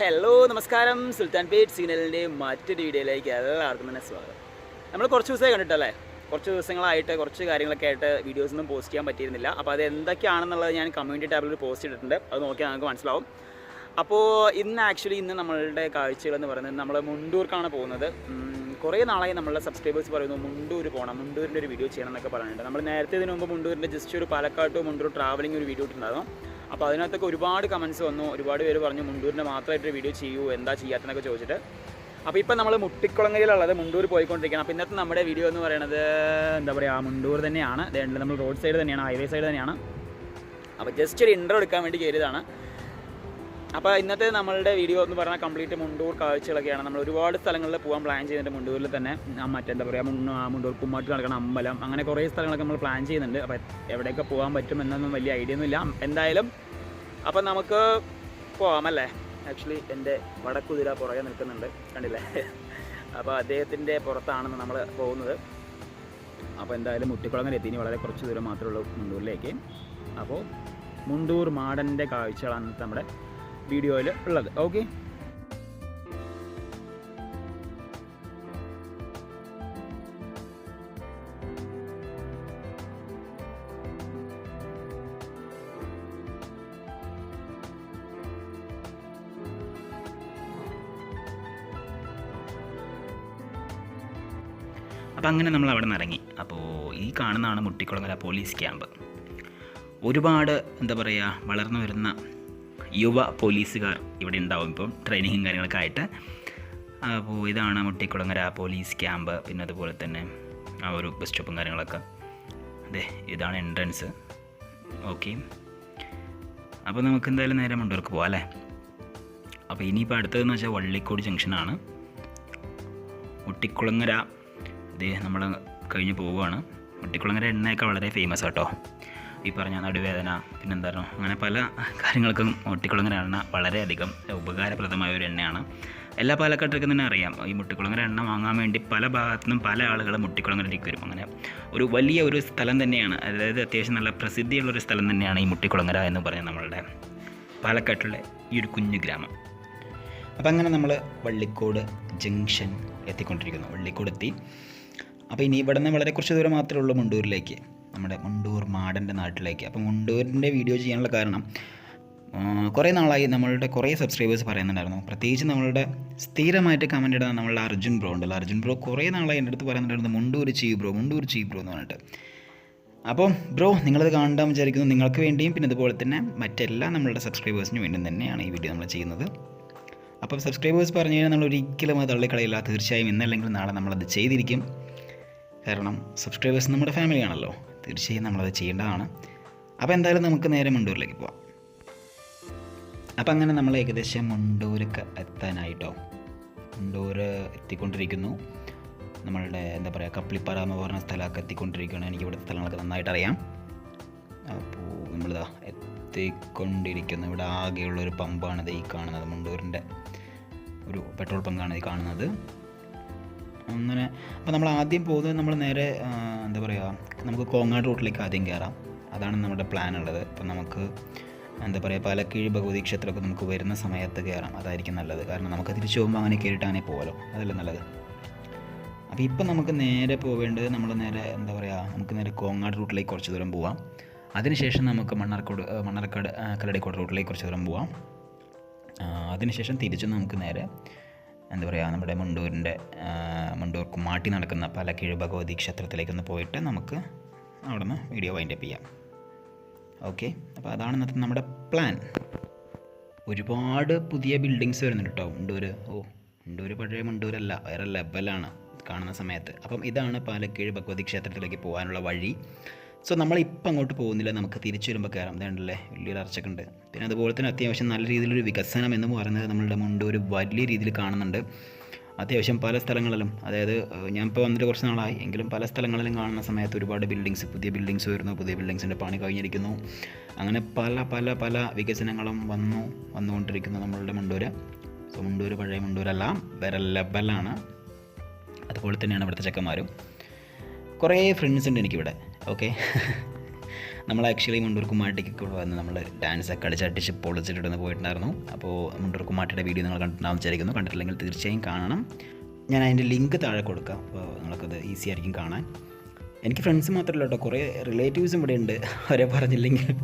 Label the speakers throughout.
Speaker 1: Hello നമസ്കാരം. സുൽത്താൻ പേറ്റ് സിഗ്നലിന്റെ മറ്റൊരു വീഡിയോയിലേക്ക് എല്ലാവർക്കും തന്നെ സ്വാഗതം. നമ്മൾ കുറച്ച് ദിവസമായി കണ്ടിട്ടല്ലേ? കുറച്ച് ദിവസങ്ങളായിട്ട് കുറച്ച് കാര്യങ്ങളൊക്കെ ആയിട്ട് വീഡിയോസ് ഒന്നും പോസ്റ്റ് ചെയ്യാൻ പറ്റിയിരുന്നില്ല. അപ്പോൾ അത് എന്തൊക്കെയാണെന്നുള്ളത് ഞാൻ കമ്മ്യൂണിറ്റി ടാബിൽ പോസ്റ്റ് ചെയ്തിട്ടുണ്ട്. അത് നോക്കിയാൽ നമുക്ക് മനസ്സിലാവും. അപ്പോൾ ഇന്ന് ആക്ച്വലി ഇന്ന് നമ്മളുടെ കാഴ്ചകൾ എന്ന് പറയുന്നത് നമ്മൾ മുണ്ടൂർക്കാണ് പോകുന്നത്. കുറേ നാളായി നമ്മളുടെ സബ്സ്ക്രൈബേഴ്സ് പറയുന്നു മുണ്ടൂർ പോകണം മുണ്ടൂരിന്റെ ഒരു വീഡിയോ ചെയ്യണം എന്നൊക്കെ പറയുന്നുണ്ട് നമ്മൾ നേരത്തെ ഇതിനു മുമ്പ് മുണ്ടൂരിന്റെ ജസ്റ്റ് ഒരു പാലക്കാട് മുണ്ടൂർ ട്രാവലിംഗ് ഒരു വീഡിയോ ഇട്ടുണ്ടായിരുന്നു അപ്പോൾ അതിനകത്തൊക്കെ ഒരുപാട് കമൻസ് വന്നു. ഒരുപാട് പേര് പറഞ്ഞു മുണ്ടൂരിന്റെ മാത്രമായിട്ടൊരു വീഡിയോ ചെയ്യൂ എന്താ ചെയ്യാത്തതെന്നൊക്കെ ചോദിച്ചിട്ട്. അപ്പോൾ ഇപ്പം നമ്മൾ മുട്ടിക്കുളങ്ങരയിലുള്ളത് മുണ്ടൂർ പോയിക്കൊണ്ടിരിക്കുകയാണ്. അപ്പോൾ ഇന്നത്തെ നമ്മുടെ വീഡിയോ എന്ന് പറയുന്നത് എന്താ പറയുക മുണ്ടൂർ തന്നെയാണ്. നമ്മൾ റോഡ് സൈഡ് തന്നെയാണ് ഹൈവേ സൈഡ് തന്നെയാണ്. അപ്പോൾ ജസ്റ്റ് ഒരു ഇന്റർ എടുക്കാൻ വേണ്ടി കയറിയതാണ്. അപ്പോൾ ഇന്നത്തെ നമ്മളുടെ വീഡിയോ എന്ന് പറഞ്ഞാൽ കംപ്ലീറ്റ് മുണ്ടൂർ കാഴ്ചകളൊക്കെയാണ്. നമ്മൾ ഒരുപാട് സ്ഥലങ്ങളിൽ പോകാൻ പ്ലാൻ ചെയ്യുന്നുണ്ട് മുണ്ടൂരിൽ തന്നെ. മറ്റെന്താ പറയുക മുണ്ടൂർ കുമ്മാട്ട് നടക്കുന്ന അമ്പലം അങ്ങനെ കുറേ സ്ഥലങ്ങളൊക്കെ നമ്മൾ പ്ലാൻ ചെയ്യുന്നുണ്ട്. അപ്പോൾ എവിടെയൊക്കെ പോകാൻ പറ്റും എന്നൊന്നും വലിയ ഐഡിയ ഒന്നുമില്ല എന്തായാലും അപ്പം നമുക്ക് പോകാം അല്ലേ ആക്ച്വലി എന്റെ വടക്കുതിര പുറകെ നിൽക്കുന്നുണ്ട്. കണ്ടില്ലേ? അപ്പോൾ അദ്ദേഹത്തിന്റെ പുറത്താണെന്ന് നമ്മൾ പോകുന്നത്. അപ്പോൾ എന്തായാലും മുട്ടിക്കുളങ്ങര എത്തി. വളരെ കുറച്ച് ദൂരം മാത്രമേ ഉള്ളൂ മുണ്ടൂരിലേക്ക്. അപ്പോൾ മുണ്ടൂർ മാടന്റെ കാഴ്ചകളാണ് നമ്മുടെ വീഡിയോയിൽ ഉള്ളത്. ഓക്കെ
Speaker 2: അപ്പോൾ അങ്ങനെ നമ്മൾ അവിടെ നിന്ന് ഇറങ്ങി. അപ്പോൾ ഈ കാണുന്നതാണ് മുട്ടിക്കുളങ്ങര പോലീസ് ക്യാമ്പ്. ഒരുപാട് എന്താ പറയുക വളർന്നു വരുന്ന യുവ പോലീസുകാർ ഇവിടെ ഉണ്ടാവും ഇപ്പം ട്രെയിനിങ്ങും കാര്യങ്ങളൊക്കെ ആയിട്ട് അപ്പോൾ ഇതാണ് മുട്ടിക്കുളങ്ങര പോലീസ് ക്യാമ്പ് പിന്നെ അതുപോലെ തന്നെ ആ ഒരു ബസ് സ്റ്റോപ്പും കാര്യങ്ങളൊക്കെ. അതെ ഇതാണ് എൻട്രൻസ് ഓക്കെ അപ്പോൾ നമുക്ക് എന്തായാലും നേരെ മുണ്ടൂർക്ക് പോകാം അല്ലേ? അപ്പോൾ ഇനിയിപ്പോൾ അടുത്തതെന്ന് വെച്ചാൽ വള്ളിക്കോട് ജംഗ്ഷനാണ് മുട്ടിക്കുളങ്ങര ഇത് നമ്മൾ കഴിഞ്ഞ് പോവുകയാണ്. മുട്ടിക്കുളങ്ങര എണ്ണയൊക്കെ വളരെ ഫേമസ് ആട്ടോ. ഈ പറഞ്ഞ നടുവേദന പിന്നെന്താണ് അങ്ങനെ പല കാര്യങ്ങൾക്കും മുട്ടിക്കുളങ്ങര എണ്ണ വളരെയധികം ഉപകാരപ്രദമായ ഒരു എണ്ണയാണ്. എല്ലാ പാലക്കാട്ടിലേക്കും തന്നെ അറിയാം. ഈ മുട്ടിക്കുളങ്ങര എണ്ണ വാങ്ങാൻ വേണ്ടി പല ഭാഗത്തു നിന്നും പല ആളുകൾ മുട്ടിക്കുളങ്ങരയിലേക്ക് വരും. അങ്ങനെ ഒരു വലിയ ഒരു സ്ഥലം തന്നെയാണ്. അതായത് അത്യാവശ്യം നല്ല പ്രസിദ്ധിയുള്ള ഒരു സ്ഥലം തന്നെയാണ് ഈ മുട്ടിക്കുളങ്ങര എന്ന് പറഞ്ഞ നമ്മളുടെ പാലക്കാട്ടിലെ ഈ ഒരു കുഞ്ഞു ഗ്രാമം. അപ്പം അങ്ങനെ നമ്മൾ വള്ളിക്കോട് ജംഗ്ഷൻ എത്തിക്കൊണ്ടിരിക്കുന്നു. വള്ളിക്കോട് എത്തി. അപ്പോൾ ഇനി ഇവിടെ നിന്ന് വളരെ കുറച്ച് ദൂരം മാത്രമേ ഉള്ളൂ മുണ്ടൂരിലേക്ക്. നമ്മുടെ മുണ്ടൂർ മാടന്റെ നാട്ടിലേക്ക്. അപ്പോൾ മുണ്ടൂരിന്റെ വീഡിയോ ചെയ്യാനുള്ള കാരണം കുറേ നാളായി നമ്മളുടെ കുറേ സബ്സ്ക്രൈബേഴ്സ് പറയുന്നുണ്ടായിരുന്നു. പ്രത്യേകിച്ച് നമ്മളുടെ സ്ഥിരമായിട്ട് കമന്റ് ഇടുന്ന നമ്മളുടെ അർജുൻ ബ്രോ ഉണ്ടല്ലോ. അർജുൻ ബ്രോ കുറേ നാളായി എന്റെ അടുത്ത് പറയുന്നുണ്ടായിരുന്നു മുണ്ടൂർ ചെയ്യൂ ബ്രോ മുണ്ടൂർ ചെയ്യൂ ബ്രോ എന്ന് പറഞ്ഞിട്ട്. അപ്പോൾ ബ്രോ നിങ്ങളത് കാണാൻ വിചാരിക്കുന്നു. നിങ്ങൾക്ക് വേണ്ടിയും പിന്നെ അതുപോലെ തന്നെ മറ്റെല്ലാ നമ്മളുടെ സബ്സ്ക്രൈബേഴ്സിന് വേണ്ടിയും തന്നെയാണ് ഈ വീഡിയോ നമ്മൾ ചെയ്യുന്നത്. അപ്പം സബ്സ്ക്രൈബേഴ്സ് പറഞ്ഞു കഴിഞ്ഞാൽ നമ്മൾ ഒരിക്കലും അത് തള്ളിക്കളയില്ല. തീർച്ചയായും ഇന്നല്ലെങ്കിൽ നാളെ നമ്മളത് ചെയ്തിരിക്കും. കാരണം സബ്സ്ക്രൈബേഴ്സ് നമ്മുടെ ഫാമിലിയാണല്ലോ തീർച്ചയായും നമ്മളത് ചെയ്യേണ്ടതാണ്. അപ്പോൾ എന്തായാലും നമുക്ക് നേരെ മുണ്ടൂരിലേക്ക് പോവാം. അപ്പം അങ്ങനെ നമ്മൾ ഏകദേശം മുണ്ടൂർക്ക് എത്താനായിട്ടോ? മുണ്ടൂർ എത്തിക്കൊണ്ടിരിക്കുന്നു. നമ്മളുടെ എന്താ പറയുക കപ്പിളിപ്പാറ എന്ന് പറഞ്ഞ സ്ഥലമൊക്കെ എത്തിക്കൊണ്ടിരിക്കുകയാണ്. എനിക്ക് ഇവിടുത്തെ സ്ഥലങ്ങളൊക്കെ നന്നായിട്ട് അറിയാം. അപ്പോൾ നമ്മളിതാ എത്തിക്കൊണ്ടിരിക്കുന്നു. ഇവിടെ ആകെയുള്ളൊരു പമ്പാണ് ഇത് ഈ കാണുന്നത്. മുണ്ടൂരിന്റെ ഒരു പെട്രോൾ പമ്പാണ് ഈ കാണുന്നത്. അങ്ങനെ അപ്പോൾ നമ്മൾ ആദ്യം പോകുന്നത് നമ്മൾ നേരെ എന്താ പറയുക നമുക്ക് കോങ്ങാട് റൂട്ടിലേക്ക് ആദ്യം കയറാം അതാണ് നമ്മുടെ പ്ലാൻ ഉള്ളത്. അപ്പം നമുക്ക് എന്താ പറയുക പാലക്കീഴ് ഭഗവതി ക്ഷേത്രമൊക്കെ നമുക്ക് വരുന്ന സമയത്ത് കയറാം അതായിരിക്കും നല്ലത്. കാരണം നമുക്ക് തിരിച്ചു പോകുമ്പോൾ അങ്ങനെ കയറിയിട്ട് അങ്ങനെ അതല്ലേ നല്ലത്? അപ്പോൾ ഇപ്പം നമുക്ക് നേരെ പോവേണ്ടത് നമ്മൾ നേരെ എന്താ പറയുക നമുക്ക് നേരെ കോങ്ങാട് റൂട്ടിലേക്ക് കുറച്ച് ദൂരം പോവാം. അതിനുശേഷം നമുക്ക് മണ്ണാർക്കോട് മണ്ണാർക്കാട് കല്ലടിക്കോട് റൂട്ടിലേക്ക് കുറച്ച് ദൂരം പോവാം. അതിനുശേഷം തിരിച്ച് നമുക്ക് നേരെ എന്താ പറയുക നമ്മുടെ മുണ്ടൂരിന്റെ മുണ്ടൂർക്ക് മുണ്ടൂർ കുമ്മാട്ടി നടക്കുന്ന പാലക്കീഴ് ഭഗവതി ക്ഷേത്രത്തിലേക്കൊന്ന് പോയിട്ട് നമുക്ക് അവിടെ നിന്ന് വീഡിയോ വൈൻഡപ്പ് ചെയ്യാം. ഓക്കെ അപ്പോൾ അതാണ് ഇന്നത്തെ നമ്മുടെ പ്ലാൻ ഒരുപാട് പുതിയ ബിൽഡിങ്സ് വരുന്നുണ്ട് കേട്ടോ മുണ്ടൂർ ഓ മുണ്ടൂർ പഴയ മുണ്ടൂരല്ല വേറെ ലെവലാണ് കാണുന്ന സമയത്ത്. അപ്പം ഇതാണ് പാലക്കീഴ് ഭഗവതി ക്ഷേത്രത്തിലേക്ക് പോകാനുള്ള വഴി. സോ നമ്മളിപ്പോൾ അങ്ങോട്ട് പോകുന്നില്ല. നമുക്ക് തിരിച്ചു വരുമ്പോൾ കയറാം ഇതുണ്ടല്ലേ വലിയൊരു അർച്ചൊക്കെ ഉണ്ട് പിന്നെ അതുപോലെ തന്നെ അത്യാവശ്യം നല്ല രീതിയിലൊരു വികസനം എന്ന് പറയുന്നത് നമ്മളുടെ മുണ്ട് ഒരു വലിയ രീതിയിൽ കാണുന്നുണ്ട്. അത്യാവശ്യം പല സ്ഥലങ്ങളിലും അതായത് ഞാൻ ഇപ്പോൾ വന്നിട്ട് കുറച്ച് നാളായി. എങ്കിലും പല സ്ഥലങ്ങളിലും കാണുന്ന സമയത്ത് ഒരുപാട് ബിൽഡിങ്സ് പുതിയ ബിൽഡിങ്സ് വരുന്നു. പുതിയ ബിൽഡിങ്സിന്റെ പണി കഴിഞ്ഞിരിക്കുന്നു. അങ്ങനെ പല പല പല വികസനങ്ങളും വന്നു വന്നുകൊണ്ടിരിക്കുന്നു നമ്മളുടെ മുണ്ടൂര്. സോ മുണ്ടൂര് പഴയ മുണ്ടൂരല്ല വേറെ ലെവലാണ് അതുപോലെ തന്നെയാണ് ഇവിടുത്തെ ചെക്കന്മാരും. കുറേ ഫ്രണ്ട്സ് ഉണ്ട് എനിക്കിവിടെ. ഓക്കെ. നമ്മൾ ആക്ച്വലി മുണ്ടൂർ ഇവിടെ വന്ന് നമ്മൾ ഡാൻസ് ഒക്കെ കളിച്ചടിച്ച് പൊളിച്ചിട്ടിടുന്ന് പോയിട്ടുണ്ടായിരുന്നു. അപ്പോൾ മുണ്ടൂർ കുമ്മാട്ടിയുടെ വീഡിയോ നിങ്ങൾ കണ്ടിട്ടുണ്ടാവും വിചാരിക്കുന്നു. കണ്ടിട്ടില്ലെങ്കിൽ തീർച്ചയായും കാണണം. ഞാൻ അതിന്റെ ലിങ്ക് താഴെ കൊടുക്കാം. അപ്പോൾ നിങ്ങൾക്കത് ഈസി ആയിരിക്കും കാണാൻ. എനിക്ക് ഫ്രണ്ട്സ് മാത്രമല്ല കേട്ടോ. കുറേ റിലേറ്റീവ്സും ഇവിടെ ഉണ്ട് അവരെ പറഞ്ഞില്ലെങ്കിൽ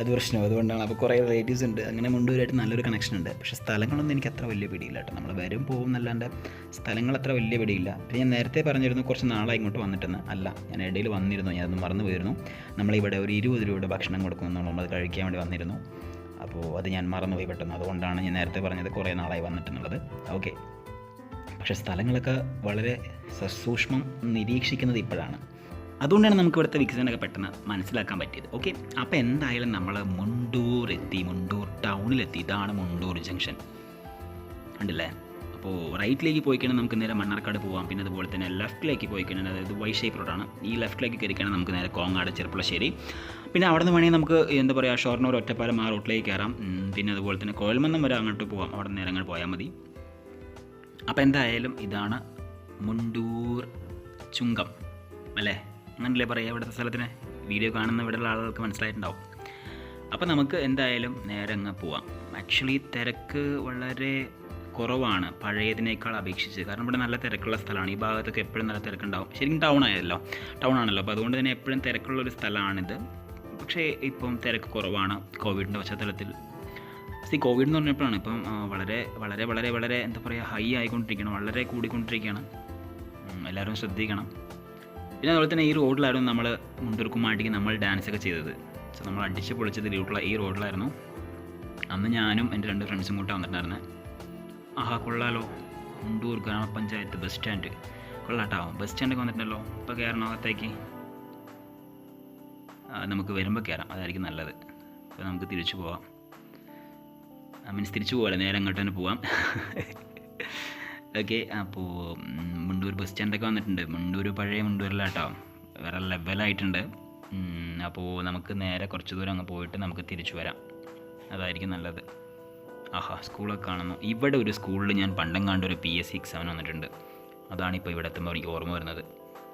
Speaker 2: അത് പ്രശ്നം. അതുകൊണ്ടാണ്. അപ്പോൾ കുറേ റിലേറ്റീവ്സ് ഉണ്ട്. അങ്ങനെ മുണ്ടൂരായിട്ട് നല്ലൊരു കണക്ഷൻ ഉണ്ട്. പക്ഷേ സ്ഥലങ്ങളൊന്നും എനിക്ക് അത്ര വലിയ പിടിയില്ല കേട്ടോ. നമ്മൾ വരും പോകും എന്നല്ലാണ്ട് സ്ഥലങ്ങൾ അത്ര വലിയ പിടിയില്ല. പിന്നെ ഞാൻ നേരത്തെ പറഞ്ഞിരുന്നു കുറച്ച് നാളായി ഇങ്ങോട്ട് വന്നിട്ടെന്ന്. അല്ല ഞാൻ ഇടയിൽ വന്നിരുന്നു. ഞാനത് മറന്നു പോയിരുന്നു. നമ്മളിവിടെ ഒരു ഇരുപത് രൂപയുടെ ഭക്ഷണം കൊടുക്കുന്നു നമ്മളത് കഴിക്കാൻ വേണ്ടി വന്നിരുന്നു. അപ്പോൾ അത് ഞാൻ മറന്നുപോയി പെട്ടെന്ന്. അതുകൊണ്ടാണ് ഞാൻ നേരത്തെ പറഞ്ഞത് കുറേ നാളായി വന്നിട്ടെന്നുള്ളത്. ഓക്കെ പക്ഷേ സ്ഥലങ്ങളൊക്കെ വളരെ സസൂക്ഷ്മം നിരീക്ഷിക്കുന്നത് ഇപ്പോഴാണ്. അതുകൊണ്ടാണ് നമുക്ക് ഇവിടുത്തെ വികസനമൊക്കെ പെട്ടെന്ന് മനസ്സിലാക്കാൻ പറ്റിയത്. ഓക്കെ അപ്പോൾ എന്തായാലും നമ്മൾ മുണ്ടൂർ എത്തി മുണ്ടൂർ ടൗണിലെത്തി. ഇതാണ് മുണ്ടൂർ ജംഗ്ഷൻ. ഉണ്ടല്ലേ അപ്പോൾ റൈറ്റിലേക്ക് പോയി കഴിഞ്ഞാൽ നമുക്ക് നേരെ മണ്ണാർക്കാട് പോവാം. പിന്നെ അതുപോലെ തന്നെ ലെഫ്റ്റിലേക്ക് പോയി കഴിഞ്ഞാൽ അതായത് വൈ ഷേപ്പ് റോഡാണ് ഈ ലെഫ്റ്റിലേക്ക് കയറി കഴിഞ്ഞാൽ നമുക്ക് നേരെ കോങ്ങാട് ചെറുപ്പുളശ്ശേരി. പിന്നെ അവിടെ നിന്ന് വേണമെങ്കിൽ നമുക്ക് എന്താ പറയുക ഷൊർണൂർ ഒറ്റപ്പാലം ആ റോട്ടിലേക്ക് കയറാം. പിന്നെ അതുപോലെ തന്നെ കോയൽമന്നം വരെ അങ്ങോട്ട് പോവാം. അവിടെ നിന്ന് നേരെ അങ്ങോട്ട് പോയാൽ മതി. അപ്പോൾ എന്തായാലും ഇതാണ് മുണ്ടൂർ ചുങ്കം അല്ലേ? അങ്ങനല്ലേ പറയുക ഇവിടുത്തെ സ്ഥലത്തിന്? വീഡിയോ കാണുന്ന ഇവിടെയുള്ള ആളുകൾക്ക് മനസ്സിലായിട്ടുണ്ടാവും. അപ്പോൾ നമുക്ക് എന്തായാലും നേരെ അങ്ങ് പോവാം. ആക്ച്വലി തിരക്ക് വളരെ കുറവാണ് പഴയതിനേക്കാൾ അപേക്ഷിച്ച്. കാരണം ഇവിടെ നല്ല തിരക്കുള്ള സ്ഥലമാണ്. ഈ ഭാഗത്തൊക്കെ എപ്പോഴും നല്ല തിരക്കുണ്ടാവും. ശരിക്കും ടൗൺ ആയല്ലോ. ടൗൺ ആണല്ലോ. അപ്പോൾ അതുകൊണ്ട് തന്നെ എപ്പോഴും തിരക്കുള്ള ഒരു സ്ഥലമാണിത്. പക്ഷേ ഇപ്പം തിരക്ക് കുറവാണ്. കോവിഡിന്റെ പശ്ചാത്തലത്തിൽ സി കോവിഡ് എന്ന് പറഞ്ഞപ്പോഴാണ് ഇപ്പം വളരെ വളരെ വളരെ വളരെ എന്താ പറയുക ഹൈ ആയിക്കൊണ്ടിരിക്കുകയാണ് വളരെ കൂടിക്കൊണ്ടിരിക്കുകയാണ്. എല്ലാവരും ശ്രദ്ധിക്കണം. പിന്നെ അതുപോലെ തന്നെ ഈ റോഡിലായിരുന്നു നമ്മൾ മുണ്ടൂർക്കുമാട്ടിക്ക് നമ്മൾ ഡാൻസ് ഒക്കെ ചെയ്തത്. സോ നമ്മൾ അടിച്ച് പൊളിച്ചത് ലീവുള്ള ഈ റോഡിലായിരുന്നു. അന്ന് ഞാനും എന്റെ രണ്ട് ഫ്രണ്ട്സും കൂട്ടാ വന്നിട്ടുണ്ടായിരുന്നത് ആഹാ കൊള്ളാലോ. മുണ്ടൂർ ഗ്രാമപഞ്ചായത്ത് ബസ് സ്റ്റാൻഡ് കൊള്ളാട്ടോ. ബസ് സ്റ്റാൻഡൊക്കെ വന്നിട്ടുണ്ടല്ലോ. ഇപ്പോൾ കയറണോ അകത്തേക്ക്? നമുക്ക് വരുമ്പോൾ കയറാം അതായിരിക്കും നല്ലത്. അപ്പോൾ നമുക്ക് തിരിച്ചു പോവാം. മീൻസ് തിരിച്ചു പോകാം നേരെ അങ്ങോട്ട് തന്നെ പോവാം. ഓക്കെ അപ്പോൾ മുണ്ടൂർ ബസ് സ്റ്റാൻഡൊക്കെ വന്നിട്ടുണ്ട്. മുണ്ടൂർ പഴയ മുണ്ടൂരിലാട്ടോ. വേറെ ലെവലായിട്ടുണ്ട് അപ്പോൾ നമുക്ക് നേരെ കുറച്ച് ദൂരം അങ്ങ് പോയിട്ട് നമുക്ക് തിരിച്ചു വരാം. അതായിരിക്കും നല്ലത്. ആഹാ സ്കൂളൊക്കെ കാണുന്നു. ഇവിടെ ഒരു സ്കൂളിൽ ഞാൻ പണ്ടം ഒരു പി എസ് സി എക്സാമിന് വന്നിട്ടുണ്ട്. അതാണിപ്പോൾ ഇവിടെ എത്തുമ്പോൾ എനിക്ക് ഓർമ്മ വരുന്നത്.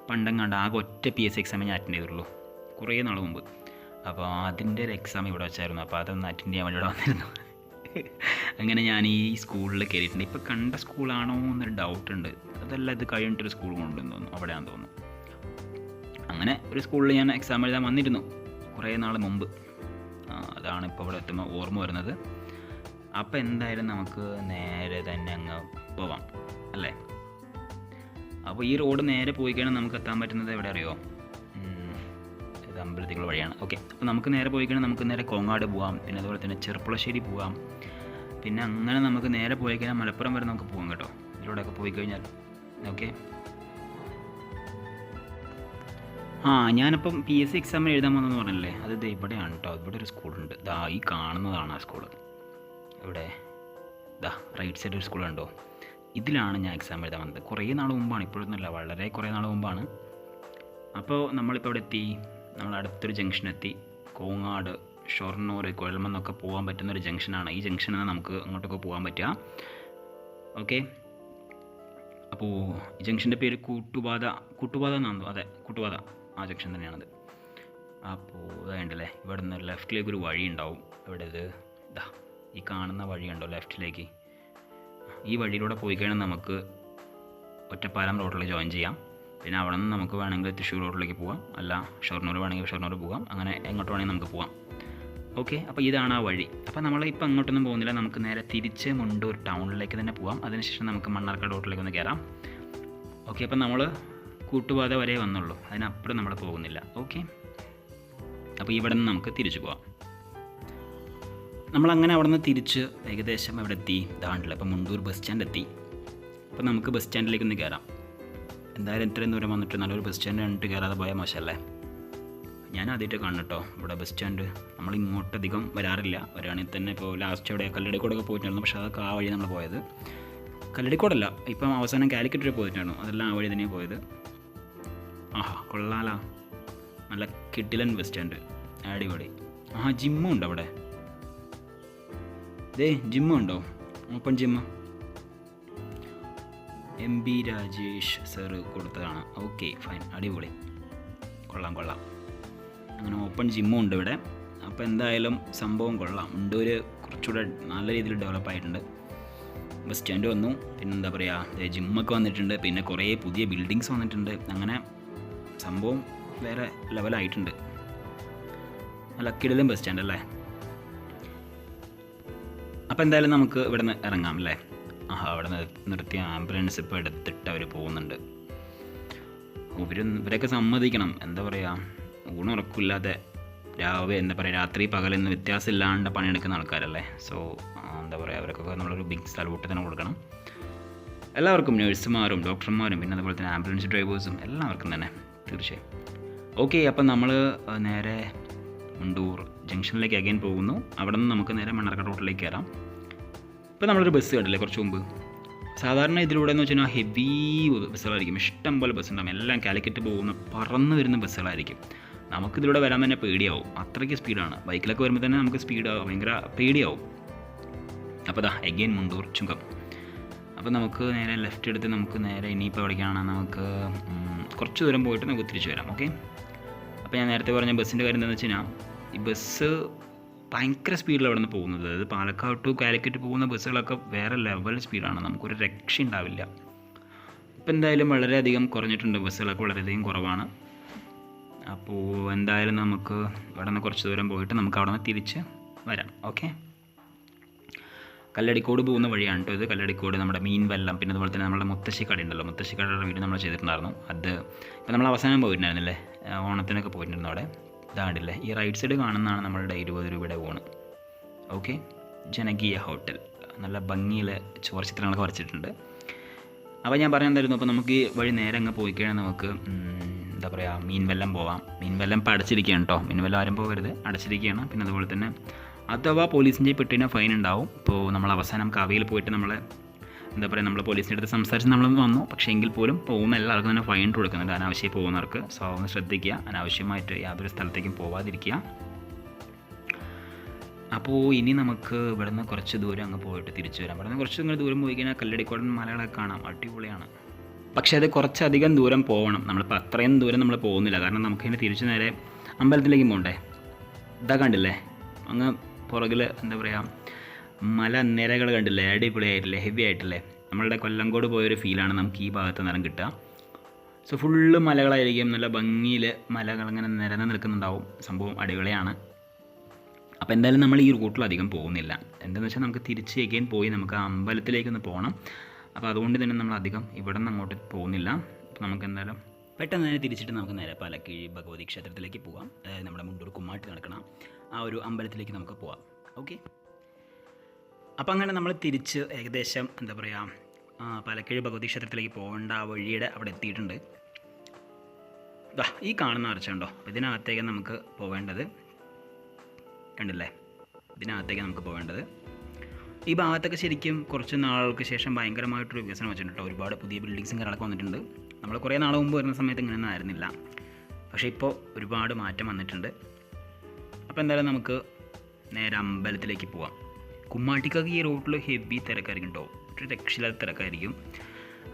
Speaker 2: പണ്ടം കാണ്ട ആകെ ഒറ്റ പി എസ് സി എക്സാമേ ഞാൻ അറ്റൻഡ് ചെയ്തുള്ളൂ. കുറേ നാൾ മുമ്പ്. അപ്പോൾ അതിന്റെ ഒരു എക്സാം ഇവിടെ വെച്ചായിരുന്നു. അപ്പോൾ അതൊന്ന് അറ്റൻഡ് ചെയ്യാൻ വേണ്ടി ഇവിടെ വന്നിരുന്നു. അങ്ങനെ ഞാൻ ഈ സ്കൂളിൽ കയറിയിട്ടുണ്ട് ഇപ്പോൾ കണ്ട സ്കൂളാണോ എന്നൊരു ഡൗട്ട് ഉണ്ട് അതല്ല ഇത് കഴിഞ്ഞിട്ടൊരു സ്കൂൾ കൊണ്ടുവന്നു തോന്നുന്നു. അവിടെയാണെന്ന് തോന്നുന്നു. അങ്ങനെ ഒരു സ്കൂളിൽ ഞാൻ എക്സാം എഴുതാൻ വന്നിരുന്നു. കുറേ നാൾ മുമ്പ്. അതാണ് ഇപ്പോൾ അവിടെ എത്തുമ്പോൾ ഓർമ്മ വരുന്നത്. അപ്പോൾ എന്തായാലും നമുക്ക് നേരെ തന്നെ അങ്ങ് പോവാം. അല്ലേ? അപ്പോൾ ഈ റോഡ് നേരെ പോയി കഴിഞ്ഞാൽ നമുക്ക് എത്താൻ പറ്റുന്നത് എവിടെ അറിയോ ഇത് വഴിയാണ്. ഓക്കെ അപ്പോൾ നമുക്ക് നേരെ പോയി കഴിഞ്ഞാൽ നമുക്ക് നേരെ കോങ്ങാട് പോവാം. പിന്നെ അതുപോലെ തന്നെ ചെറുപ്പുളശ്ശേരി പോവാം. പിന്നെ അങ്ങനെ നമുക്ക് നേരെ പോയി കഴിഞ്ഞാൽ മലപ്പുറം വരെ നമുക്ക് പോകാം കേട്ടോ. ഇതിലൂടെയൊക്കെ പോയി കഴിഞ്ഞാൽ. ഓക്കെ ആ ഞാനിപ്പം പി എസ് സി എക്സാമിന് എഴുതാൻ വന്നെന്ന് പറഞ്ഞല്ലേ? അത് ദേ ഇവിടെയാണ് കേട്ടോ. ഇവിടെ ഒരു സ്കൂളുണ്ട്. ദാ ഈ കാണുന്നതാണ് ആ സ്കൂൾ ഇവിടെ. ദാ റൈറ്റ് സൈഡ് ഒരു സ്കൂളുണ്ടോ ഇതിലാണ് ഞാൻ എക്സാം എഴുതാൻ വന്നത്. കുറേ നാൾ മുമ്പാണ്. ഇപ്പോഴൊന്നുമില്ല. വളരെ കുറേ നാൾ മുമ്പാണ്. അപ്പോൾ നമ്മളിപ്പോൾ ഇവിടെ എത്തി? നമ്മൾ അടുത്തൊരു ജംഗ്ഷൻ എത്തി കോങ്ങാട് ഷൊർണൂർ കുഴൽമെന്നൊക്കെ പോകാൻ പറ്റുന്ന ഒരു ജംഗ്ഷനാണ്. ഈ ജംഗ്ഷനിൽ നിന്ന് നമുക്ക് അങ്ങോട്ടൊക്കെ പോകാൻ പറ്റുക ഓക്കെ? അപ്പോൾ ഈ ജംഗ്ഷന്റെ പേര് കൂട്ടുപാത. കൂട്ടുപാത എന്നാണ് അതെ കൂട്ടുപാത. ആ ജംഗ്ഷൻ തന്നെയാണത്. അപ്പോൾ ഇതായിട്ടല്ലേ ഇവിടെ നിന്ന് ലെഫ്റ്റിലേക്ക് ഒരു വഴി ഉണ്ടാവും. ഇവിടെ ഇത്? ഇതാ ഈ കാണുന്ന വഴിയുണ്ടോ ലെഫ്റ്റിലേക്ക്. ഈ വഴിയിലൂടെ പോയി കഴിഞ്ഞാൽ നമുക്ക് ഒറ്റപ്പാലം റോഡിൽ ജോയിൻ ചെയ്യാം. പിന്നെ അവിടെ നിന്ന് നമുക്ക് വേണമെങ്കിൽ തൃശ്ശൂർ റോഡിലേക്ക് പോവാം. അല്ല ഷൊർണൂർ വേണമെങ്കിൽ ഷൊർണൂർ പോകാം. അങ്ങനെ എങ്ങോട്ട് വേണമെങ്കിൽ നമുക്ക് പോകാം ഓക്കെ അപ്പോൾ ഇതാണ് ആ വഴി. അപ്പോൾ നമ്മൾ ഇപ്പോൾ അങ്ങോട്ടൊന്നും പോകുന്നില്ല. നമുക്ക് നേരെ തിരിച്ച് മുണ്ടൂർ ടൗണിലേക്ക് തന്നെ പോകാം അതിനുശേഷം നമുക്ക് മണ്ണാർക്കാട് റോഡിലേക്ക് ഒന്ന് കയറാം. ഓക്കെ അപ്പോൾ നമ്മൾ കൂട്ടുപാത വരെ വന്നുള്ളൂ. അതിനപ്പുറം നമ്മൾ പോകുന്നില്ല. ഓക്കെ അപ്പോൾ ഇവിടെ നിന്ന് നമുക്ക് തിരിച്ചു പോകാം നമ്മളങ്ങനെ അവിടെ നിന്ന് തിരിച്ച് ഏകദേശം ഇവിടെ എത്തി. ദാണ്ടിൽ അപ്പോൾ മുണ്ടൂർ ബസ് സ്റ്റാൻഡ് എത്തി. അപ്പോൾ നമുക്ക് ബസ് സ്റ്റാൻഡിലേക്ക് ഒന്ന് കയറാം. എന്തായാലും ഇത്രയും ദൂരം വന്നിട്ട് നല്ലൊരു ബസ് സ്റ്റാൻഡ് കണ്ടിട്ട് കയറാതെ പോയാൽ മോശമല്ലേ? ഞാൻ ആദ്യമായിട്ട് കാണണം ഇവിടെ ബസ് സ്റ്റാൻഡ് നമ്മൾ ഇങ്ങോട്ട് അധികം വരാറില്ല. വരാണെങ്കിൽ തന്നെ ഇപ്പോൾ ലാസ്റ്റ് അവിടെ കല്ലടിക്കോടൊക്കെ പോയിട്ടുണ്ടായിരുന്നു. പക്ഷേ അതൊക്കെ ആ വഴി നമ്മൾ പോയത്. കല്ലടിക്കോടല്ല ഇപ്പം അവസാനം കാലിക്കറ്റ് വരെ പോയിട്ടുണ്ടായിരുന്നു. അതെല്ലാം ആ വഴി തന്നെയാണ് പോയത്. ആഹാ കൊള്ളാലാ. നല്ല കിട്ടിലൻ ബസ് സ്റ്റാൻഡ് അടിപൊളി. ആ ജിമ്മും ഉണ്ട് അവിടെ? ദേ ജിമ്മുണ്ടോ open gym M B Rajesh sir കൊടുത്തതാണ്. ഓക്കെ ഫൈൻ അടിപൊളി. കൊള്ളാം കൊള്ളാം. അങ്ങനെ ഓപ്പൺ ജിമ്മും ഉണ്ട് ഇവിടെ. അപ്പോൾ എന്തായാലും സംഭവം കൊള്ളാം. മുണ്ടൂർ കുറച്ചുകൂടെ നല്ല രീതിയിൽ ഡെവലപ്പ് ആയിട്ടുണ്ട്. ബസ് സ്റ്റാൻഡ് വന്നു. പിന്നെ എന്താ പറയുക ജിമ്മൊക്കെ വന്നിട്ടുണ്ട്. പിന്നെ കുറേ പുതിയ ബിൽഡിങ്സ് വന്നിട്ടുണ്ട്. അങ്ങനെ സംഭവം വേറെ ലെവലായിട്ടുണ്ട് നല്ല കിടിലും ബസ് സ്റ്റാൻഡ് അല്ലേ? അപ്പോൾ എന്തായാലും നമുക്ക് ഇവിടെ നിന്ന് ഇറങ്ങാം അല്ലേ? അവിടെ നിർത്തി നിർത്തിയ ആംബുലൻസ് ഇപ്പോൾ എടുത്തിട്ട് അവർ പോകുന്നുണ്ട്. ഇവർ ഇവരൊക്കെ സമ്മതിക്കണം. എന്താ പറയുക ഊണുറക്കില്ലാതെ രാവിലെ എന്താ പറയുക രാത്രി പകലെന്ന് വ്യത്യാസമില്ലാണ്ട് പണിയെടുക്കുന്ന ആൾക്കാരല്ലേ. സോ എന്താ പറയുക അവർക്കൊക്കെ നമ്മളൊരു ബിഗ് സല്യൂട്ട് തന്നെ കൊടുക്കണം. എല്ലാവർക്കും നഴ്സുമാരും ഡോക്ടർമാരും പിന്നെ അതുപോലെ തന്നെ ആംബുലൻസ് ഡ്രൈവേഴ്സും എല്ലാവർക്കും തന്നെ തീർച്ചയായും. ഓക്കെ അപ്പം നമ്മൾ നേരെ മുണ്ടൂർ ജംഗ്ഷനിലേക്ക് അഗൈൻ പോകുന്നു. അവിടെ നിന്ന് നമുക്ക് നേരെ മണ്ണാർക്കാട് റോഡിലേക്ക് കയറാം. ഇപ്പോൾ നമ്മളൊരു ബസ് കണ്ടില്ലേ കുറച്ച് മുമ്പ്? സാധാരണ ഇതിലൂടെ എന്ന് വെച്ചാൽ ഹെവി ബസ്സുകളായിരിക്കും. ഇഷ്ടം പോലെ ബസ് ഉണ്ടാകും എല്ലാം കാലിക്കറ്റ് പോകുന്ന പറന്ന് വരുന്ന ബസ്സുകളായിരിക്കും. നമുക്കിതിലൂടെ വരാൻ തന്നെ പേടിയാവും. അത്രയ്ക്ക് സ്പീഡാണ് ബൈക്കിലൊക്കെ വരുമ്പോൾ തന്നെ നമുക്ക് സ്പീഡ് ഭയങ്കര പേടിയാവും. അപ്പോൾ ദാ എഗെയിൻ മുണ്ടൂർ ചുങ്കം. അപ്പോൾ നമുക്ക് നേരെ ലെഫ്റ്റ് എടുത്ത് നമുക്ക് നേരെ ഇനിയിപ്പോൾ എവിടേക്കാണ്? നമുക്ക് കുറച്ച് ദൂരം പോയിട്ട് നമുക്ക് തിരിച്ചു വരാം. ഓക്കെ അപ്പോൾ ഞാൻ നേരത്തെ പറഞ്ഞ ബസ്സിന്റെ കാര്യം എന്താണെന്ന് വെച്ച് കഴിഞ്ഞാൽ ഈ ബസ് ഭയങ്കര സ്പീഡിൽ അവിടെ നിന്ന് പോകുന്നത്. അതായത് പാലക്കാട് ടു കാലിക്കറ്റ് പോകുന്ന ബസ്സുകളൊക്കെ വേറെ ലെവൽ സ്പീഡാണ് നമുക്കൊരു രക്ഷ ഉണ്ടാവില്ല ഇപ്പം എന്തായാലും വളരെയധികം കുറഞ്ഞിട്ടുണ്ട്. ബസ്സുകളൊക്കെ വളരെയധികം കുറവാണ്. അപ്പോൾ എന്തായാലും നമുക്ക് ഇവിടെ നിന്ന് കുറച്ച് ദൂരം പോയിട്ട് നമുക്ക് അവിടെ നിന്ന് തിരിച്ച് വരാം. ഓക്കെ കല്ലടിക്കോട് പോകുന്ന വഴിയാണ് കേട്ടോ ഇത്. കല്ലടിക്കോട് നമ്മുടെ മീൻ വെള്ളം പിന്നെ അതുപോലെ തന്നെ നമ്മുടെ മുത്തശ്ശിക്കട ഉണ്ടല്ലോ. മുത്തശ്ശിക്കടയുടെ വീട് നമ്മൾ ചെയ്തിട്ടുണ്ടായിരുന്നു. അത് ഇപ്പം നമ്മൾ അവസാനം പോയിട്ടുണ്ടായിരുന്നില്ലേ? ഓണത്തിനൊക്കെ പോയിട്ടുണ്ടായിരുന്നു അവിടെ. ഇതാണ്ടില്ലേ? ഈ റൈറ്റ് സൈഡ് കാണുന്നതാണ് നമ്മളുടെ ഇരുപത് രൂപയുടെ ഊണ്. ഓക്കെ ജനകീയ ഹോട്ടൽ. നല്ല ഭംഗിയിൽ ചോർ ചിത്രങ്ങളൊക്കെ വരച്ചിട്ടുണ്ട്. അപ്പോൾ ഞാൻ പറഞ്ഞിട്ടുണ്ടായിരുന്നു അപ്പോൾ നമുക്ക് ഈ വഴി നേരെ അങ്ങ് പോയി കഴിഞ്ഞാൽ നമുക്ക് എന്താ പറയുക മീൻ വെല്ലം പോവാം. മീൻ വെല്ലം ഇപ്പോൾ അടച്ചിരിക്കുകയാണ് കേട്ടോ മീൻ വെല്ലം ആരും പോകരുത്. അടച്ചിരിക്കുകയാണ്. പിന്നെ അതുപോലെ തന്നെ അഥവാ പോലീസിന്റെ പെട്ടിന് ഫൈൻ ഉണ്ടാവും. ഇപ്പോൾ നമ്മൾ അവസാനം കവയിൽ പോയിട്ട് നമ്മൾ എന്താ പറയുക നമ്മൾ പോലീസിന്റെ അടുത്ത് സംസാരിച്ച് നമ്മൾ വന്നു. പക്ഷേ എങ്കിൽ പോലും പോകുന്ന എല്ലാവർക്കും തന്നെ ഫൈൻ കൊടുക്കുന്നുണ്ട് അനാവശ്യമായി പോകുന്നവർക്ക്. സോ ഒന്ന് ശ്രദ്ധിക്കുക. അനാവശ്യമായിട്ട് യാതൊരു സ്ഥലത്തേക്കും പോവാതിരിക്കുക. അപ്പോൾ ഇനി നമുക്ക് ഇവിടുന്ന് കുറച്ച് ദൂരം അങ്ങ് പോയിട്ട് തിരിച്ചു വരാം. ഇവിടുന്ന് കുറച്ച് ദൂരം പോയി കഴിഞ്ഞാൽ കല്ലടിക്കോടൻ മലകളൊക്കെ കാണാം. അടിപൊളിയാണ്. പക്ഷേ അത് കുറച്ചധികം ദൂരം പോകണം നമ്മളിപ്പോൾ അത്രയും ദൂരം നമ്മൾ പോകുന്നില്ല. കാരണം നമുക്ക് ഇനി തിരിച്ചു നേരെ അമ്പലത്തിലേക്ക് പോകണ്ടേ ഇതാ കണ്ടില്ലേ? അങ്ങ് പുറകിൽ എന്താ പറയുക മല നിരകൾ കണ്ടില്ലേ? അടിപൊളിയായിട്ടില്ലേ? ഹെവി ആയിട്ടില്ലേ? നമ്മളുടെ കൊല്ലങ്കോട് പോയൊരു ഫീലാണ് നമുക്ക് ഈ ഭാഗത്ത് നിറം കിട്ടുക. സോ ഫുള്ള് മലകളായിരിക്കും. നല്ല ഭംഗിയിൽ മലകൾ അങ്ങനെ നിരന്ന് നിൽക്കുന്നുണ്ടാവും. സംഭവം അടിപൊളിയാണ്. അപ്പോൾ എന്തായാലും നമ്മൾ ഈ റൂട്ടിലധികം പോകുന്നില്ല. എന്താണെന്ന് വെച്ചാൽ നമുക്ക് തിരിച്ച് എഗെയിൻ പോയി നമുക്ക് ആ അമ്പലത്തിലേക്കൊന്ന് പോകണം അപ്പോൾ അതുകൊണ്ട് തന്നെ നമ്മൾ അധികം ഇവിടെ നിന്ന് അങ്ങോട്ട് പോകുന്നില്ല. അപ്പോൾ നമുക്ക് എന്തായാലും പെട്ടെന്ന് തന്നെ തിരിച്ചിട്ട് നമുക്ക് നേരെ പാലക്കീഴ് ഭഗവതി ക്ഷേത്രത്തിലേക്ക് പോകാം അതായത് നമ്മുടെ മുണ്ടൂർ കുമ്മാട്ടി നടക്കണം ആ ഒരു അമ്പലത്തിലേക്ക് നമുക്ക് പോവാം. ഓക്കെ അപ്പോൾ അങ്ങനെ നമ്മൾ തിരിച്ച് ഏകദേശം എന്താ പറയുക പാലക്കീഴ് ഭഗവതി ക്ഷേത്രത്തിലേക്ക് പോകേണ്ട ആ വഴിയുടെ അവിടെ എത്തിയിട്ടുണ്ട്. ഈ കാണുന്ന അർച്ചുണ്ടോ ഇതിനകത്തേക്ക് നമുക്ക് പോവേണ്ടത്. കണ്ടില്ലേ? ഇതിനകത്തേക്ക് നമുക്ക് പോകേണ്ടത് ഈ ഭാഗത്തൊക്കെ ശരിക്കും കുറച്ച് നാളുകൾക്ക് ശേഷം ഭയങ്കരമായിട്ടൊരു വികസനം വെച്ചിട്ടുണ്ട് ഒരുപാട് പുതിയ ബിൽഡിങ്സും കാര്യങ്ങളൊക്കെ വന്നിട്ടുണ്ട്. നമ്മൾ കുറേ നാൾ മുമ്പ് വരുന്ന സമയത്ത് ഇങ്ങനെയൊന്നും ആയിരുന്നില്ല. പക്ഷേ ഇപ്പോൾ ഒരുപാട് മാറ്റം വന്നിട്ടുണ്ട്. അപ്പോൾ എന്തായാലും നമുക്ക് നേരെ അമ്പലത്തിലേക്ക് പോവാം. കുമ്മാട്ടിക്കൊക്കെ ഈ റോട്ടിൽ ഹെവി തിരക്കായിരിക്കും കേട്ടോ ഒരു തിരക്കായിരിക്കും.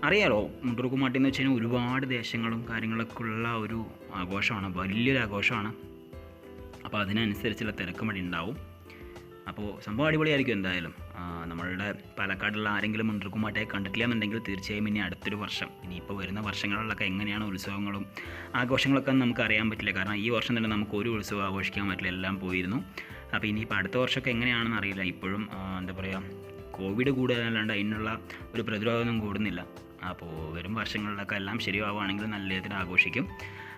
Speaker 2: അറിയാലോ മുണ്ടൂർ കുമ്മാട്ടി എന്ന് വെച്ച് കഴിഞ്ഞാൽ ഒരുപാട് ദേശങ്ങളും കാര്യങ്ങളൊക്കെ ഉള്ള ഒരു ആഘോഷമാണ്. വലിയൊരു ആഘോഷമാണ്. അപ്പോൾ അതിനനുസരിച്ചുള്ള തിരക്കും വഴി ഉണ്ടാവും. അപ്പോൾ സംഭവം അടിപൊളിയായിരിക്കും എന്തായാലും. നമ്മളുടെ പാലക്കാടുള്ള ആരെങ്കിലും മുണ്ടർക്കുമാട്ടെ കണ്ടിട്ടില്ല എന്നുണ്ടെങ്കിൽ തീർച്ചയായും ഇനി അടുത്തൊരു വർഷം ഇനിയിപ്പോൾ വരുന്ന വർഷങ്ങളിലൊക്കെ എങ്ങനെയാണ് ഉത്സവങ്ങളും ആഘോഷങ്ങളൊക്കെ നമുക്ക് അറിയാൻ പറ്റില്ല. കാരണം ഈ വർഷം തന്നെ നമുക്ക് ഒരു ഉത്സവം ആഘോഷിക്കാൻ പറ്റില്ല എല്ലാം പോയിരുന്നു. അപ്പോൾ ഇനിയിപ്പോൾ അടുത്ത വർഷമൊക്കെ എങ്ങനെയാണെന്ന് അറിയില്ല. ഇപ്പോഴും എന്താ പറയുക കോവിഡ് കൂടുതലല്ലാണ്ട് അതിനുള്ള ഒരു പ്രതിരോധമൊന്നും കൂടുന്നില്ല. അപ്പോൾ വരും വർഷങ്ങളിലൊക്കെ എല്ലാം ശരിയാവുകയാണെങ്കിൽ നല്ല രീതിയിൽ ആഘോഷിക്കും.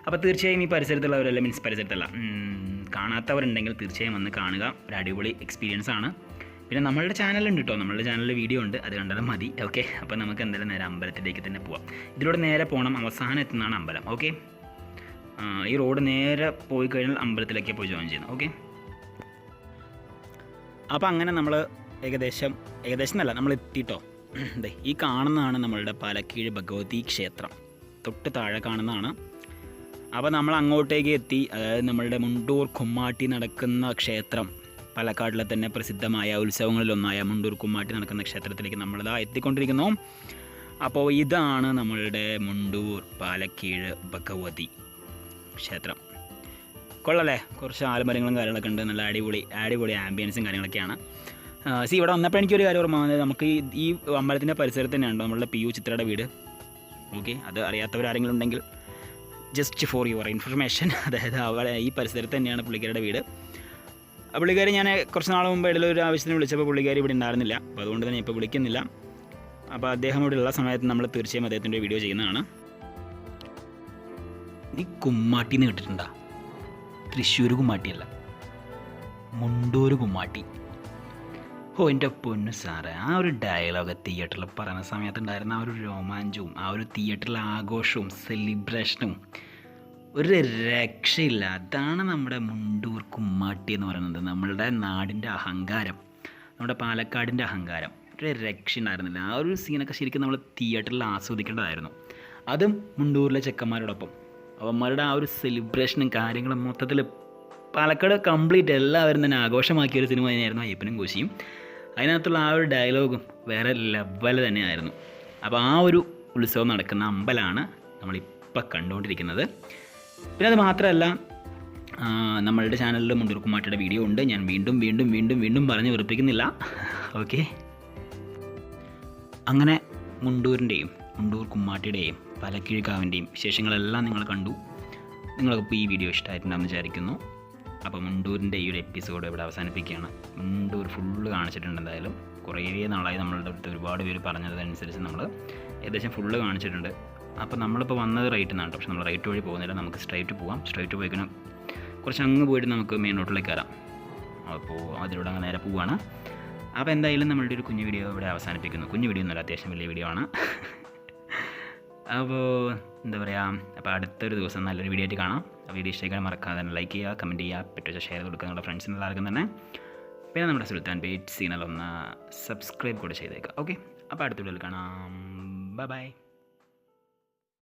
Speaker 2: അപ്പോൾ തീർച്ചയായും ഈ പരിസരത്തുള്ളവരല്ല മീൻസ് പരിസരത്തല്ല കാണാത്തവരുണ്ടെങ്കിൽ തീർച്ചയായും വന്ന് കാണുക. ഒരു അടിപൊളി എക്സ്പീരിയൻസ് ആണ്. പിന്നെ നമ്മളുടെ ചാനലുണ്ട് കേട്ടോ നമ്മളുടെ ചാനലിൽ വീഡിയോ ഉണ്ട്. അത് കണ്ടാലും മതി. ഓക്കെ അപ്പോൾ നമുക്ക് എന്തായാലും നേരെ അമ്പലത്തിലേക്ക് തന്നെ പോവാം. ഇതിലൂടെ നേരെ പോകണം അവസാനം എത്തുന്നതാണ് അമ്പലം. ഓക്കെ ഈ റോഡ് നേരെ പോയി കഴിഞ്ഞാൽ അമ്പലത്തിലേക്ക് പോയി ജോയിൻ ചെയ്യണം. ഓക്കെ അപ്പോൾ അങ്ങനെ നമ്മൾ ഏകദേശം ഏകദേശം എന്നല്ല നമ്മൾ എത്തിയിട്ടോ ദേ ഈ കാണുന്നതാണ് നമ്മളുടെ പാലക്കീഴ് ഭഗവതി ക്ഷേത്രം. തൊട്ട് താഴെ കാണുന്നതാണ്. അപ്പോൾ നമ്മൾ അങ്ങോട്ടേക്ക് എത്തി. അതായത് നമ്മളുടെ മുണ്ടൂർ കുമ്മാട്ടി നടക്കുന്ന ക്ഷേത്രം. പാലക്കാടിലെ തന്നെ പ്രസിദ്ധമായ ഉത്സവങ്ങളിലൊന്നായ മുണ്ടൂർ കുമ്മാട്ടി നടക്കുന്ന ക്ഷേത്രത്തിലേക്ക് നമ്മളിതാ എത്തിക്കൊണ്ടിരിക്കുന്നു. അപ്പോൾ ഇതാണ് നമ്മളുടെ മുണ്ടൂർ പാലക്കീഴ് ഭഗവതി ക്ഷേത്രം. കൊള്ളല്ലേ കുറച്ച് ആൽമരങ്ങളും കാര്യങ്ങളൊക്കെ ഉണ്ട്. നല്ല അടിപൊളി അടിപൊളി ആംബിയൻസും കാര്യങ്ങളൊക്കെയാണ്. സി ഇവിടെ വന്നപ്പോൾ എനിക്കൊരു കാര്യം ഓർമ്മ വന്നത്. നമുക്ക് ഈ അമ്പലത്തിന്റെ പരിസരത്ത് തന്നെയുണ്ടോ നമ്മളുടെ പി യു ചിത്രയുടെ വീട്. ഓക്കെ അത് അറിയാത്തവരാരെങ്കിലും ഉണ്ടെങ്കിൽ ജസ്റ്റ് ഫോർ യുവർ ഇൻഫർമേഷൻ അതായത് അവിടെ ഈ പരിസരത്ത് തന്നെയാണ് പുള്ളിക്കാരുടെ വീട്. പുള്ളിക്കാരി ഞാൻ കുറച്ച് നാൾ മുമ്പ് ഇടയിൽ ഒരു ആവശ്യത്തിന് വിളിച്ചപ്പോൾ പുള്ളിക്കാരി ഇവിടെ ഉണ്ടായിരുന്നില്ല. അപ്പോൾ അതുകൊണ്ട് തന്നെ ഇപ്പോൾ വിളിക്കുന്നില്ല. അപ്പോൾ അദ്ദേഹം ഇവിടെ ഉള്ള സമയത്ത് നമ്മൾ തീർച്ചയായും അദ്ദേഹത്തിന്റെ വീഡിയോ ചെയ്യുന്നതാണ്. നീ കുമ്മാട്ടി എന്ന് കേട്ടിട്ടുണ്ടോ? തൃശ്ശൂർ കുമ്മാട്ടിയല്ല മുണ്ടൂർ കുമ്മാട്ടി. ഓ എന്റെ പൊന്നു സാറേ ആ ഒരു ഡയലോഗ് തിയേറ്ററിൽ പറയുന്ന സമയത്ത് ഉണ്ടായിരുന്ന ആ ഒരു രോമാഞ്ചവും ആ ഒരു തിയേറ്ററിലെ ആഘോഷവും സെലിബ്രേഷനും ഒരു രക്ഷയില്ല. അതാണ് നമ്മുടെ മുണ്ടൂർ കുമ്മാട്ടി എന്ന് പറയുന്നത്. നമ്മളുടെ നാടിന്റെ അഹങ്കാരം. നമ്മുടെ പാലക്കാടിന്റെ അഹങ്കാരം. ഒരു രക്ഷ ഉണ്ടായിരുന്നില്ല. ആ ഒരു സീനൊക്കെ ശരിക്കും നമ്മൾ തിയേറ്ററിൽ ആസ്വദിക്കേണ്ടതായിരുന്നു. അതും മുണ്ടൂരിലെ ചെക്കന്മാരോടൊപ്പം. അവന്മാരുടെ ആ ഒരു സെലിബ്രേഷനും കാര്യങ്ങളും മൊത്തത്തിൽ പാലക്കാട് കംപ്ലീറ്റ് എല്ലാവരും തന്നെ ആഘോഷമാക്കിയ ഒരു സിനിമ തന്നെയായിരുന്നു അയ്യപ്പനും കോശിയും. അതിനകത്തുള്ള ആ ഒരു ഡയലോഗും വേറെ ലെവൽ തന്നെയായിരുന്നു. അപ്പോൾ ആ ഒരു ഉത്സവം നടക്കുന്ന അമ്പലമാണ് നമ്മളിപ്പോൾ കണ്ടുകൊണ്ടിരിക്കുന്നത്. പിന്നെ അത് മാത്രമല്ല നമ്മളുടെ ചാനലിൽ മുണ്ടൂർ കുമ്മാട്ടിയുടെ വീഡിയോ ഉണ്ട്. ഞാൻ വീണ്ടും വീണ്ടും വീണ്ടും വീണ്ടും പറഞ്ഞ് വെറുപ്പിക്കുന്നില്ല. ഓക്കെ. അങ്ങനെ മുണ്ടൂരിന്റെയും മുണ്ടൂർ കുമ്മാട്ടിയുടെയും പലക്കിഴിക്കാവിന്റെയും വിശേഷങ്ങളെല്ലാം നിങ്ങൾ കണ്ടു. നിങ്ങൾക്കിപ്പോൾ ഈ വീഡിയോ ഇഷ്ടമായിട്ടുണ്ടെന്ന് വിചാരിക്കുന്നു. അപ്പോൾ മുണ്ടൂരിന്റെ ഈ ഒരു എപ്പിസോഡ് ഇവിടെ അവസാനിപ്പിക്കുകയാണ്. മുണ്ടൂർ ഫുള്ള് കാണിച്ചിട്ടുണ്ട് എന്തായാലും. കുറേ നാളായി നമ്മളുടെ അടുത്ത് ഒരുപാട് പേര് പറഞ്ഞതനുസരിച്ച് നമ്മൾ ഏകദേശം ഫുള്ള് കാണിച്ചിട്ടുണ്ട്. അപ്പോൾ നമ്മളിപ്പോൾ വന്നത് റൈറ്റിൽ നിന്നാണ് പക്ഷെ നമ്മൾ റൈറ്റ് വഴി പോകുന്നില്ല. നമുക്ക് സ്ട്രൈറ്റ് പോകാം സ്ട്രൈറ്റ് പോയിക്കണം കുറച്ച് അങ്ങ് പോയിട്ട് നമുക്ക് മെയിൻ റോഡിലേക്ക് കയറാം അപ്പോൾ അതിലൂടെ അങ്ങ് നേരെ പോവുകയാണ് അപ്പോൾ എന്തായാലും നമ്മളുടെ ഒരു കുഞ്ഞു വീഡിയോ ഇവിടെ അവസാനിപ്പിക്കുന്നു. കുഞ്ഞു വീഡിയോ ഒന്നുമല്ല അത്യാവശ്യം വലിയ വീഡിയോ ആണ്. അപ്പോൾ എന്താ പറയുക അപ്പോൾ അടുത്തൊരു ദിവസം നല്ലൊരു വീഡിയോ ആയിട്ട് കാണാം. വീഡിയോ ഇഷ്ടമായി മറക്കാതെ തന്നെ ലൈക്ക് ചെയ്യുക കമന്റ് ചെയ്യുക പറ്റുക ഷെയർ കൊടുക്കുക നിങ്ങളുടെ ഫ്രണ്ട്സിന് എല്ലാവർക്കും തന്നെ. പിന്നെ നമ്മുടെ സുൽത്താൻ പേജ് സീനൽ ഒന്ന് സബ്സ്ക്രൈബ് കൂടെ ചെയ്തേക്കുക ഓക്കെ അപ്പോൾ അടുത്ത വീഡിയോയിൽ കാണാം. Bye bye